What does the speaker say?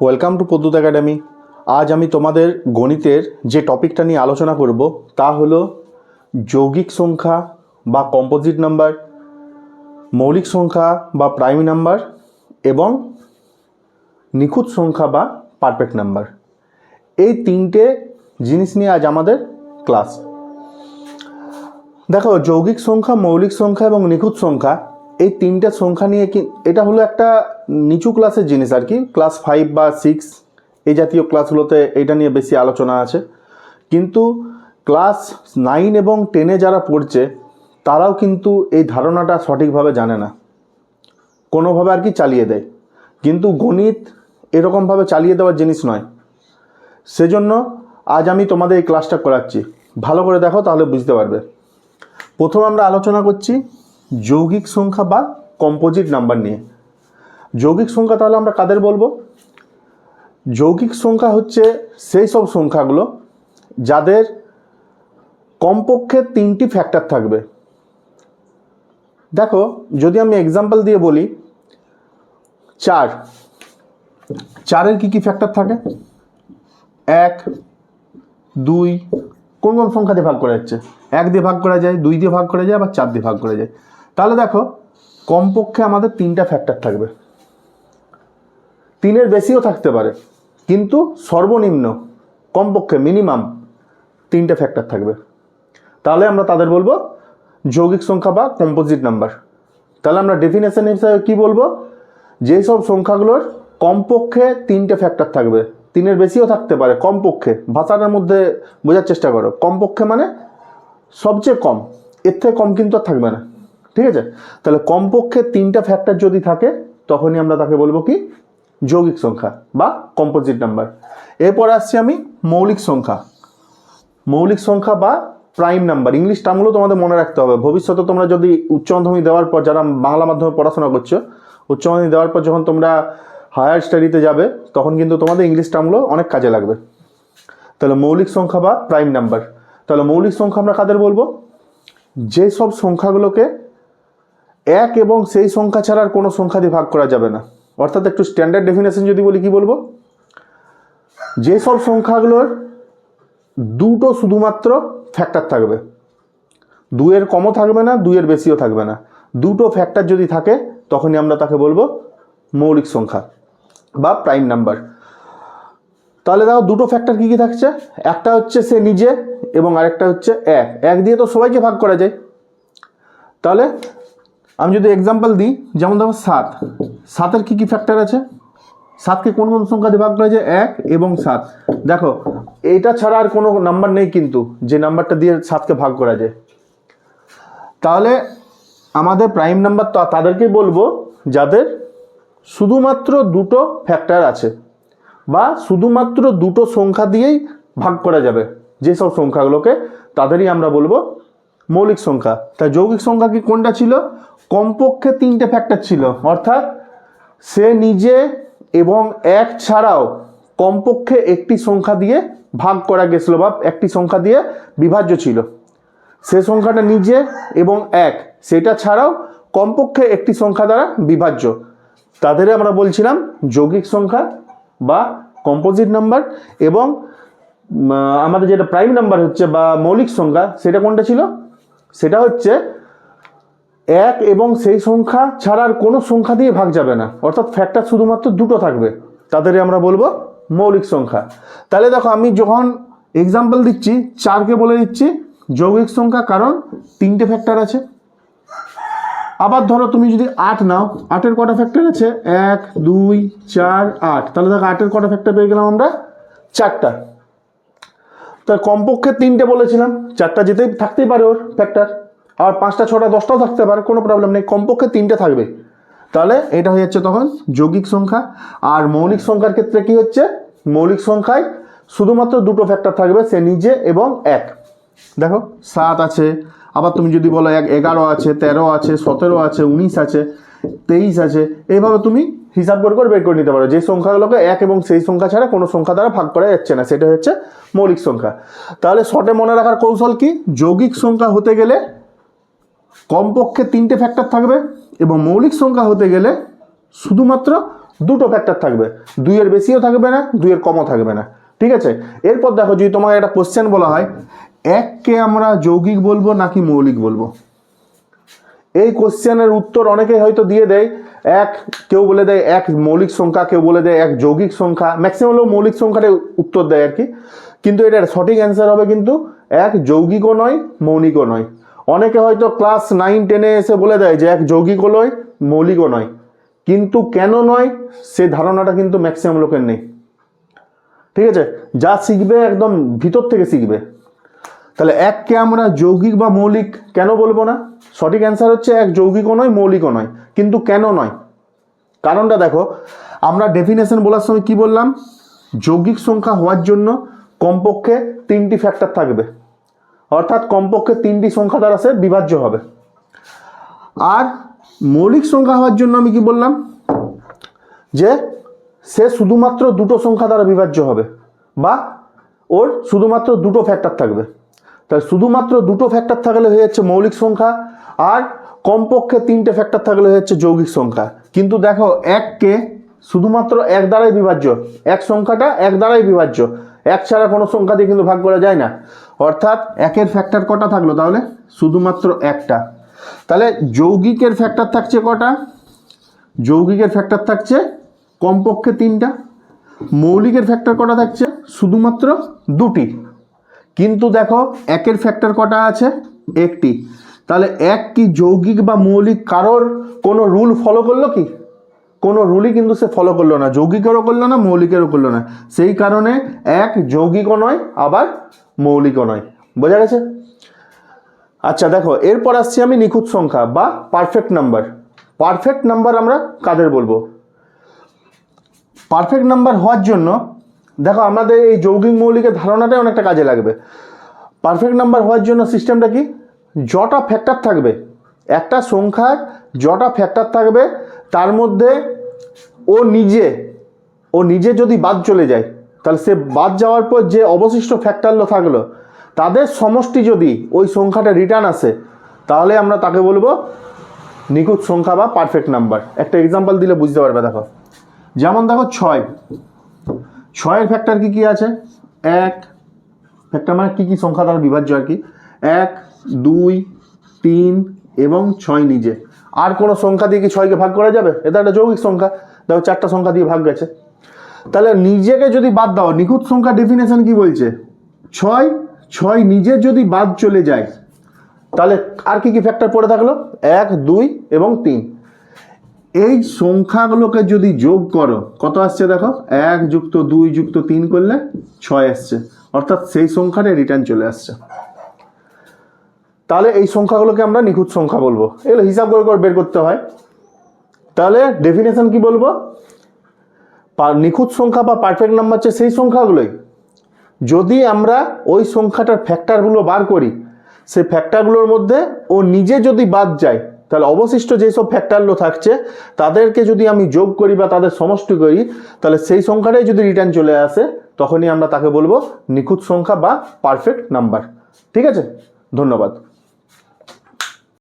Welcome to পদ্যুত academy আজ আমি তোমাদের গণিতের যে টপিকটা নিয়ে আলোচনা করব, তা হলো যৌগিক সংখ্যা বা কম্পোজিট নাম্বার মৌলিক সংখ্যা বা প্রাইম নাম্বার এবং নিখুঁত সংখ্যা বা পারফেক্ট নাম্বার এই তিনটে জিনিস নিয়ে আজ আমাদের ক্লাস দেখো, যৌগিক সংখ্যা, মৌলিক সংখ্যা এবং নিখুঁত সংখ্যা, এই তিনটে সংখ্যা নিয়ে কি, এটা হলো একটা নিচু ক্লাসের জিনিস আর কি। ক্লাস ফাইভ বা সিক্স এই জাতীয় ক্লাসগুলোতে এটা নিয়ে বেশি আলোচনা আছে। কিন্তু ক্লাস নাইন এবং টেনে যারা পড়ছে, তারাও কিন্তু এই ধারণাটা সঠিকভাবে জানে না। কোনোভাবে আর কি চালিয়ে দেয়। কিন্তু গণিত এরকমভাবে চালিয়ে দেওয়ার জিনিস নয়। সেজন্য আজ আমি তোমাদের এই ক্লাসটা করাচ্ছি। ভালো করে দেখো, তাহলে বুঝতে পারবে। প্রথম আমরা আলোচনা করছি যৌগিক সংখ্যা বা কম্পোজিট নাম্বার নিয়ে। যৌগিক সংখ্যা তাহলে আমরা কাদের বলব? যৌগিক সংখ্যা হচ্ছে সেই সব সংখ্যাগুলো যাদের কমপক্ষে তিনটি ফ্যাক্টর থাকবে। দেখো, যদি আমি এক্সাম্পল দিয়ে বলি, চার। চারের কি কি ফ্যাক্টর থাকে? এক, দুই, কোন কোন সংখ্যা দিয়ে ভাগ করা যাচ্ছে? এক দিয়ে ভাগ করা যায়, দুই দিয়ে ভাগ করা যায়, আবার চার দিয়ে ভাগ করা যায়। তাহলে দেখো, কমপক্ষে আমাদের তিনটা ফ্যাক্টর থাকবে। তিনের বেশিও থাকতে পারে। কিন্তু সর্বনিম্ন, কমপক্ষে মিনিমাম তিনটে ফ্যাক্টর থাকবে। তাহলে আমরা তাদের বলব, যৌগিক সংখ্যা বা কম্পোজিট নাম্বার তাহলে আমরা ডেফিনেশন হিসাবে কী বলব? যেই সব সংখ্যাগুলোর কমপক্ষে তিনটে ফ্যাক্টর থাকবে, তিনের বেশিও থাকতে পারে, কমপক্ষে, ভাষাটার মধ্যে বোঝার চেষ্টা করো। কমপক্ষে মানে সবচেয়ে কম, এর থেকে কম কিন্তু আর থাকবে না। ঠিক আছে? তাহলে কমপক্ষে তিনটা ফ্যাক্টর যদি থাকে, তখনই আমরা তাকে বলব কি? যৌগিক সংখ্যা বা কম্পোজিট নাম্বার এরপর আসছি আমি মৌলিক সংখ্যা। মৌলিক সংখ্যা বা প্রাইম নাম্বার ইংলিশ টার্মগুলো তোমাদের মনে রাখতে হবে। ভবিষ্যতে তোমরা যদি উচ্চ মাধ্যমিক দেওয়ার পর যারা বাংলা মাধ্যমে পড়াশোনা করছ, উচ্চ মাধ্যমিক দেওয়ার পর যখন তোমরা হায়ার স্টাডিতে যাবে, তখন কিন্তু তোমাদের ইংলিশ টার্মগুলো অনেক কাজে লাগবে। তাহলে মৌলিক সংখ্যা বা প্রাইম নাম্বার তাহলে মৌলিক সংখ্যা আমরা কাদের বলব? যে সব সংখ্যাগুলোকে এক এবং সেই সংখ্যা ছাড়া আর কোনো সংখ্যা দিয়ে ভাগ করা যাবে না। অর্থাৎ একটু স্ট্যান্ডার্ড ডেফিনেশন যদি বলি কি বলব? যে সব সংখ্যাগুলোর দুটো শুধুমাত্র ফ্যাক্টর থাকবে। দুয়ের কমও থাকবে না, দুইয়ের বেশিও থাকবে না। দুটো ফ্যাক্টর যদি থাকে, তখনই আমরা তাকে বলব মৌলিক সংখ্যা বা প্রাইম নাম্বার তাহলে দেখো দুটো ফ্যাক্টর কী কী থাকছে? একটা হচ্ছে সে নিজে এবং আরেকটা হচ্ছে এক। এক দিয়ে তো সবাইকে ভাগ করা যায়। তাহলে আমি যদি এক্সাম্পল দিই, যেমন ধরো সাত। সাতের কী কী ফ্যাক্টর আছে? সাতকে কোন কোন সংখ্যা দিয়ে ভাগ করা যায়? এক এবং সাত। দেখো, এইটা ছাড়া আর কোনো নাম্বার নেই কিন্তু, যে নাম্বারটা দিয়ে সাতকে ভাগ করা যায়। তাহলে আমাদের প্রাইম নাম্বার তো তাদেরকেই বলব, যাদের শুধুমাত্র দুটো ফ্যাক্টর আছে, বা শুধুমাত্র দুটো সংখ্যা দিয়েই ভাগ করা যাবে। যেসব সংখ্যাগুলোকে তাদেরই আমরা বলব মৌলিক সংখ্যা। তা যৌগিক সংখ্যা কি কোনটা ছিল? কমপক্ষে তিনটে ফ্যাক্টর ছিল। অর্থাৎ সে নিজে এবং এক ছাড়াও কমপক্ষে একটি সংখ্যা দিয়ে ভাগ করা গেছিল বা একটি সংখ্যা দিয়ে বিভাজ্য ছিল। সে সংখ্যাটা নিজে এবং এক, সেটা ছাড়াও কমপক্ষে একটি সংখ্যা দ্বারা বিভাজ্য। তাদের আমরা বলছিলাম যৌগিক সংখ্যা বা কম্পোজিট নাম্বার এবং আমাদের যেটা প্রাইম নাম্বার হচ্ছে বা মৌলিক সংখ্যা, সেটা কোনটা ছিল? সেটা হচ্ছে এক এবং সেই সংখ্যা ছাড়া আর কোনো সংখ্যা দিয়ে ভাগ যাবে না। অর্থাৎ ফ্যাক্টর শুধুমাত্র দুটো থাকবে। তাদেরই আমরা বলব মৌলিক সংখ্যা। তাহলে দেখো, আমি যখন এক্সাম্পল দিচ্ছি, চারকে বলে দিচ্ছি, যৌগিক সংখ্যা কারণ তিনটে ফ্যাক্টর আছে। আবার ধরো তুমি যদি আট নাও, আটের কটা ফ্যাক্টর আছে? এক, দুই, চার, আট। তাহলে দেখো, আটের কটা ফ্যাক্টর পেয়ে গেলাম আমরা চারটা। তার কমপক্ষে তিনটে বলেছিলাম। চারটা যেতেই থাকতেই পারে ওর ফ্যাক্টর আর পাঁচটা, ছটা, দশটাও থাকতে পারে, কোনো প্রবলেম নেই। কমপক্ষে তিনটে থাকবে। তাহলে এটা হয়ে যাচ্ছে তখন যৌগিক সংখ্যা। আর মৌলিক সংখ্যার ক্ষেত্রে কি হচ্ছে? মৌলিক সংখ্যায় শুধুমাত্র দুটো ফ্যাক্টর থাকবে, সে নিজে এবং এক। দেখো, সাত আছে। আবার তুমি যদি বলো এক, এগারো আছে, তেরো আছে, সতেরো আছে, উনিশ আছে। তেইশ আছে। এইভাবে তুমি হিসাব করে করে বের করে নিতে পারো। যে সংখ্যাগুলোকে এক এবং সেই সংখ্যা ছাড়া কোনো সংখ্যা দ্বারা ভাগ করা যাচ্ছে না। সেটা হচ্ছে মৌলিক সংখ্যা। তাহলে শর্টে মনে রাখার কৌশল কি? যৌগিক সংখ্যা হতে গেলে কমপক্ষে তিনটে ফ্যাক্টর থাকবে এবং মৌলিক সংখ্যা হতে গেলে শুধুমাত্র দুটো ফ্যাক্টর থাকবে। দুইয়ের বেশিও থাকবে না, দুইয়ের কমও থাকবে না। ঠিক আছে? এরপর দেখো যদি তোমাকে একটা কোশ্চেন বলা হয় এককে আমরা যৌগিক বলব নাকি মৌলিক বলব? এই কোশ্চেনের উত্তর অনেকে হয়তো দিয়ে দেয়। এক কেউ বলে দেয়, এক মৌলিক সংখ্যা, কেউ বলে দেয় এক যৌগিক সংখ্যা। ম্যাক্সিমাম লোক মৌলিক সংখ্যাটাই উত্তর দেয় আর কি। কিন্তু এটার সঠিক অ্যান্সার হবে কিন্তু এক যৌগিকও নয়, মৌলিকও নয়। অনেকে হয়তো ক্লাস নাইন টেনে এসে বলে দেয় যে এক যৌগিকও নয়, মৌলিকও নয়। কিন্তু কেন নয়, সে ধারণাটা কিন্তু ম্যাক্সিমাম লোকের নেই। ঠিক আছে? যা শিখবে একদম ভিতর থেকে শিখবে। তাহলে এককে আমরা যৌগিক বা মৌলিক কেন বলব না? সঠিক অ্যান্সার হচ্ছে এক যৌগিকও নয়, মৌলিকও নয়, কিন্তু কেন নয়? কারণটা দেখো, আমরা ডেফিনেশন বলার সময় কি বললাম? যৌগিক সংখ্যা হওয়ার জন্য কমপক্ষে তিনটি ফ্যাক্টর থাকবে। অর্থাৎ কমপক্ষে তিনটি সংখ্যা দ্বারা সে বিভাজ্য হবে। আর মৌলিক সংখ্যা হওয়ার জন্য আমি কি বললাম? যে সে শুধুমাত্র দুটো সংখ্যা দ্বারা বিভাজ্য হবে, বা ওর শুধুমাত্র দুটো ফ্যাক্টর থাকবে। তাই শুধুমাত্র দুটো ফ্যাক্টর থাকলে হয়ে যাচ্ছে মৌলিক সংখ্যা আর কমপক্ষে তিনটে ফ্যাক্টর থাকলে হয়ে যাচ্ছে যৌগিক সংখ্যা। কিন্তু দেখো, এককে শুধুমাত্র এক দ্বারাই বিভাজ্য। এক সংখ্যাটা এক দ্বারাই বিভাজ্য। এক ছাড়া কোনো সংখ্যা দিয়ে কিন্তু ভাগ করা যায় না। অর্থাৎ একের ফ্যাক্টর কটা থাকল তাহলে? শুধুমাত্র একটা। তাহলে যৌগিকের ফ্যাক্টর থাকছে কটা? যৌগিকের ফ্যাক্টর থাকছে কমপক্ষে তিনটা। মৌলিকের ফ্যাক্টর কটা থাকছে? শুধুমাত্র দুটি। কিন্তু দেখো, একের ফ্যাক্টর কটা আছে? একটি। তাহলে এক কি যৌগিক বা মৌলিক কারোর কোনো রুল ফলো করল কি? কোনো রুলই কিন্তু সে ফলো করল না। যৌগিকেরও করল না, মৌলিকেরও করল না। সেই কারণে এক যৌগিকও নয়, আবার মৌলিকও নয়। বোঝা গেছে? আচ্ছা দেখো, এরপর আসছি আমি নিখুঁত সংখ্যা বা পারফেক্ট নাম্বার পারফেক্ট নাম্বার আমরা কাদের বলব? পারফেক্ট নাম্বার হওয়ার জন্য দেখো, আমাদের এই যৌগিক মৌলিকের ধারণাটাই অনেকটা কাজে লাগবে। পারফেক্ট নাম্বার হওয়ার জন্য সিস্টেমটা কি? যটা ফ্যাক্টর থাকবে, একটা সংখ্যার যটা ফ্যাক্টর থাকবে, তার মধ্যে ও নিজে ও নিজে যদি বাদ চলে যায়, তাহলে সে বাদ যাওয়ার পর যে অবশিষ্ট ফ্যাক্টরগুলো থাকল, তাদের সমষ্টি যদি ওই সংখ্যাটা রিটার্ন আসে, তাহলে আমরা তাকে বলব নিখুঁত সংখ্যা বা পারফেক্ট নাম্বার একটা এক্সাম্পল দিলে বুঝতে পারবে, দেখো। যেমন দেখো, ছয়। ছয়ের ফ্যাক্টর কি কি আছে? এক ফ্যাক্টর মানে কি কি সংখ্যা দ্বারা বিভাজ্য আর কি? এক, দুই, তিন এবং ছয় নিজে। আর কোনো সংখ্যা দিয়ে কি ছয়কে ভাগ করা যাবে? এটা একটা যৌগিক সংখ্যা। দেখো, চারটা সংখ্যা দিয়ে ভাগ গেছে। তাহলে নিজেকে যদি বাদ দাও, নিখুঁত সংখ্যা ডেফিনেশন কি বলছে? ছয় ছয় নিজে যদি বাদ চলে যায়, তাহলে আর কি কি ফ্যাক্টর পড়ে থাকল? এক, দুই এবং তিন। এই সংখ্যাগুলোকে যদি যোগ করো, কত আসছে দেখো? এক যুক্ত দুই যুক্ত তিন করলে ছয় আসছে। অর্থাৎ সেই সংখ্যাটা রিটার্ন চলে আসছে। তাহলে এই সংখ্যাগুলোকে আমরা নিখুঁত সংখ্যা বলব। এগুলো হিসাব করে করে বের করতে হয়। তাহলে ডেফিনেশন কি বলব? নিখুঁত সংখ্যা বা পারফেক্ট নাম্বার হচ্ছে সেই সংখ্যাগুলোই। যদি আমরা ওই সংখ্যাটার ফ্যাক্টরগুলো বার করি, সেই ফ্যাক্টরগুলোর মধ্যে ও নিজে যদি বাদ যায় তাহলে অবশিষ্ট যেসব ফ্যাক্টারগুলো থাকছে, তাদেরকে যদি আমি যোগ করি বা তাদের সমষ্টি করি, তাহলে সেই সংখ্যাটাই যদি রিটার্ন চলে আসে, তখনই আমরা তাকে বলব নিখুঁত সংখ্যা বা পারফেক্ট নাম্বার ঠিক আছে? ধন্যবাদ।